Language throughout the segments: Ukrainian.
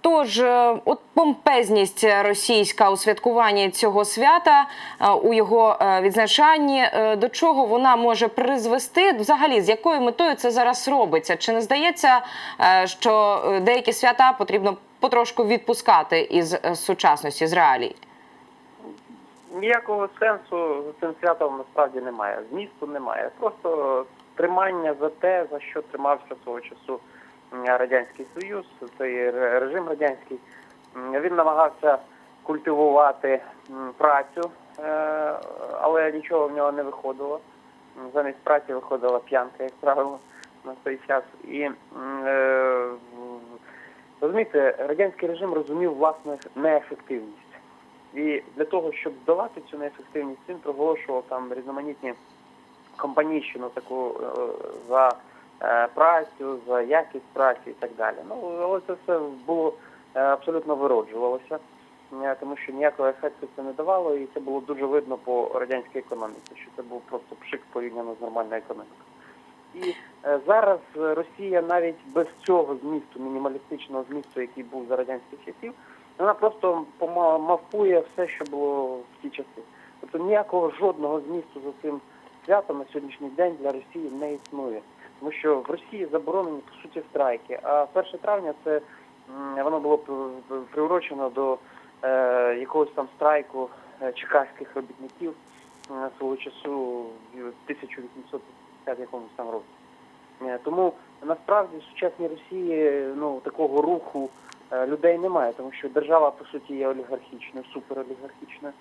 Тож, е, от помпезність російська у святкуванні цього свята, е, у його е, відзначанні, до чого вона може призвести? Взагалі, з якою метою це зараз робиться? Чи не здається, що деякі свята потрібно потрошку відпускати із сучасності, з реалій? Ніякого сенсу цим святом насправді немає. Змісту немає. Просто тримання за те, за що тримався свого часу Радянський Союз, цей режим радянський. Він намагався культивувати працю, е, але нічого в нього не виходило. Замість праці виходила п'янка, як правило, на той час. І е, розумієте, радянський режим розумів власне неефективність. І для того, щоб здолати цю неефективність, він проголошував там різноманітні компанійщину таку е, за працю, за якість праці і так далі. Ну але це все було е, абсолютно вироджувалося, е, тому що ніякого ефекту це не давало, і це було дуже видно по радянській економіці, що це був просто пшик порівняно з нормальною економікою. І е, зараз Росія навіть без цього змісту, мінімалістичного змісту, який був за радянських часів, вона просто мавпує все, що було в ті часи. Тобто ніякого жодного змісту за цим святом на сьогоднішній день для Росії не існує. Тому що в Росії заборонені по суті страйки. А 1 травня це воно було приурочено до е, якогось там страйку е, чекаських робітників е, свого часу в 1850 якомусь там році. Е, Тому насправді в сучасній Росії ну такого руху людей немає, тому що держава по суті є олігархічною, суперолігархічною.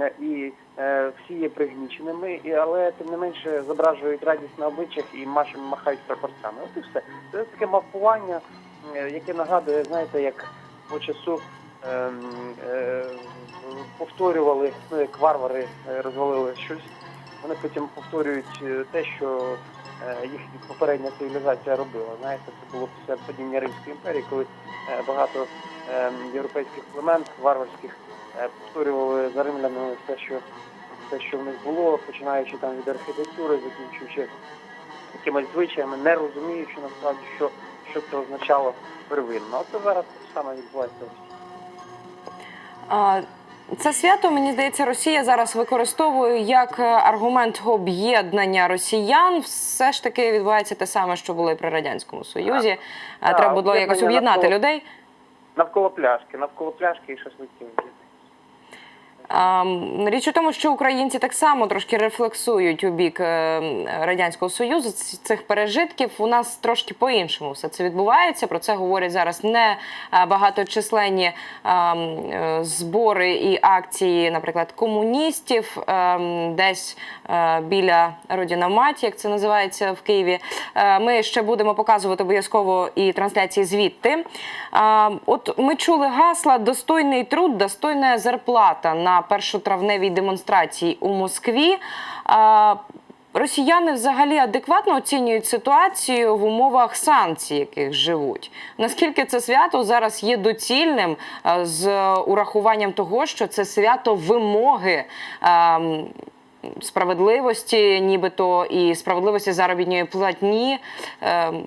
Е, І е, всі є пригніченими, і, але тим не менше зображують радість на обличчях і маш, махають прапорцями. От і все. Це таке мавпування, е, яке нагадує, знаєте, як по часу ем, е, повторювали, ну як варвари е, розвалили щось. Вони потім повторюють е, те, що е, їхня попередня цивілізація робила. Знаєте, це було після падіння Римської імперії, коли е, багато е, європейських племен варварських е, повторювали за римлянами все, що все, що в них було, починаючи там від архітектури, закінчуючи якимись звичаями, не розуміючи насправді, що, що це означало первинно. А це зараз саме відбувається. А, Це свято, мені здається, Росія зараз використовує як е, аргумент об'єднання росіян. Все ж таки відбувається те саме, що було і при радянському союзі. Е, Так, Треба було якось об'єднати людей. Навколо пляшки, навколо пляшки і шашликів. Річ у тому, що українці так само трошки рефлексують у бік е, радянського союзу цих пережитків. У нас трошки по-іншому все це відбувається. Про це говорять зараз не е, багаточисленні е, збори і акції, наприклад, комуністів, е, десь біля Родіна Маті, як це називається в Києві. Ми ще будемо показувати обов'язково і трансляції звідти. От ми чули гасла Достойний труд, достойна зарплата на першотравневій демонстрації у Москві. Росіяни взагалі адекватно оцінюють ситуацію в умовах санкцій, яких живуть. Наскільки це свято зараз є доцільним е, з урахуванням того, що це свято вимоги ем, справедливості, нібито і справедливості заробітної платні. Ем,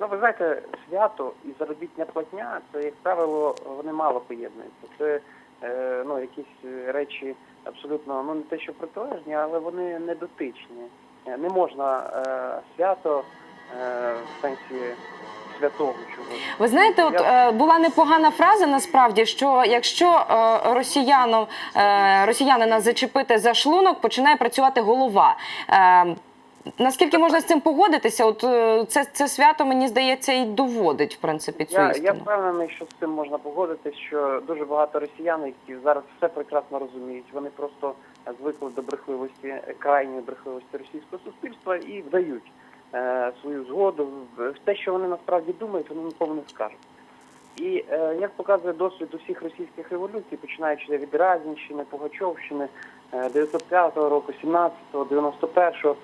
Ну, ви знаєте, свято і заробітня платня, це, як правило, вони мало поєднуються. Це е, ну, якісь е, речі абсолютно, ну не те, що протилежні, але вони не дотичні. Е, Не можна е, свято е, в сенсі святого чогось. Ви знаєте, от е, була непогана фраза насправді, що якщо е, росіяну, е, росіянина зачепити за шлунок, починає працювати голова. Е, наскільки можна з цим погодитися? От е, це, це свято, мені здається, і доводить в принципі цю Я, я впевнений, що з цим можна погодитись, що дуже багато росіян, які зараз все прекрасно розуміють, вони просто звикли до брехливості, крайньої брехливості російського суспільства і вдають е, свою згоду в те, що вони насправді думають, вони нікому не скажуть. І е, як показує досвід усіх російських революцій, починаючи від Разінщини, Пугачовщини, е, 905 року, 17-го, 91-го,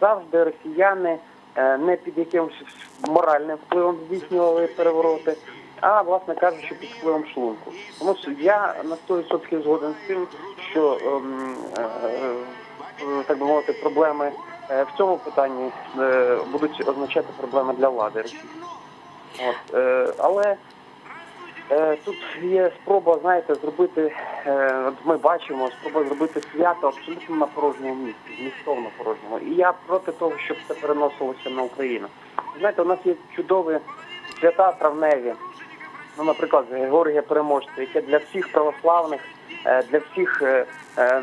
завжди росіяни е, не під якимось моральним впливом здійснювали перевороти, а власне кажучи, під впливом шлунку. Тому що я на 100% згоден з тим, що ем, е, е, так би мовити, проблеми в цьому питанні будуть означати проблеми для влади От, але Тут є спроба, знаєте, зробити, е, ми бачимо, спроба зробити свято абсолютно на порожньому місці, змістовно порожньому. І я проти того, щоб це переносилося на Україну. Знаєте, у нас є чудові свята травневі, ну, наприклад, Георгія Переможця, яке для всіх православних, е, для всіх е, е,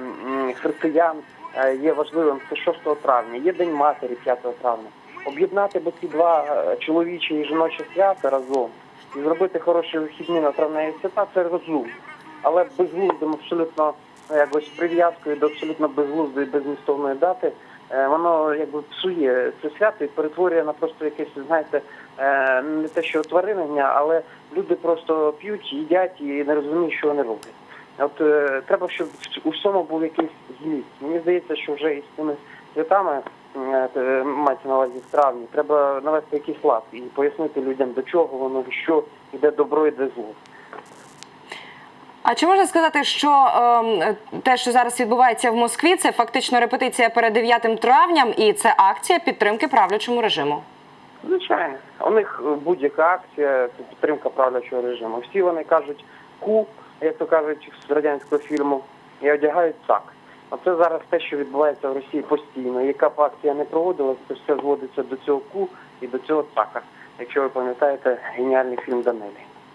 християн е, є важливим. Це 6 травня, є День Матері 5 травня. Об'єднати би ці два е, чоловічі і жіночі свята разом зробити хороші вихідні на травневі свята це розумно. Але безглуздим абсолютно якось прив'язкою до абсолютно безглуздої безмістовної дати, е, воно якби псує це свято і перетворює на просто якесь, знаєте, е, не те, що тваринення, але люди просто п'ють, їдять і не розуміють, що вони роблять. От е, треба, щоб у всьому був якийсь зміст. Мені здається, що вже із цими святами мається на увазі в травні, треба навести якийсь лад і пояснити людям, до чого воно, що іде добро, іде зло. А чи можна сказати, що ем, те, що зараз відбувається в Москві, це фактично репетиція перед 9 травням, і це акція підтримки правлячому режиму? Звичайно, у них е, будь-яка акція це підтримка правлячого режиму. Всі вони кажуть ку, як то кажуть з радянського фільму, і одягають цак. Оце зараз те, що відбувається в Росії постійно. Яка б акція не проводилась, це все зводиться до цього ку і до цього цака. Якщо ви пам'ятаєте геніальний фільм Данелі.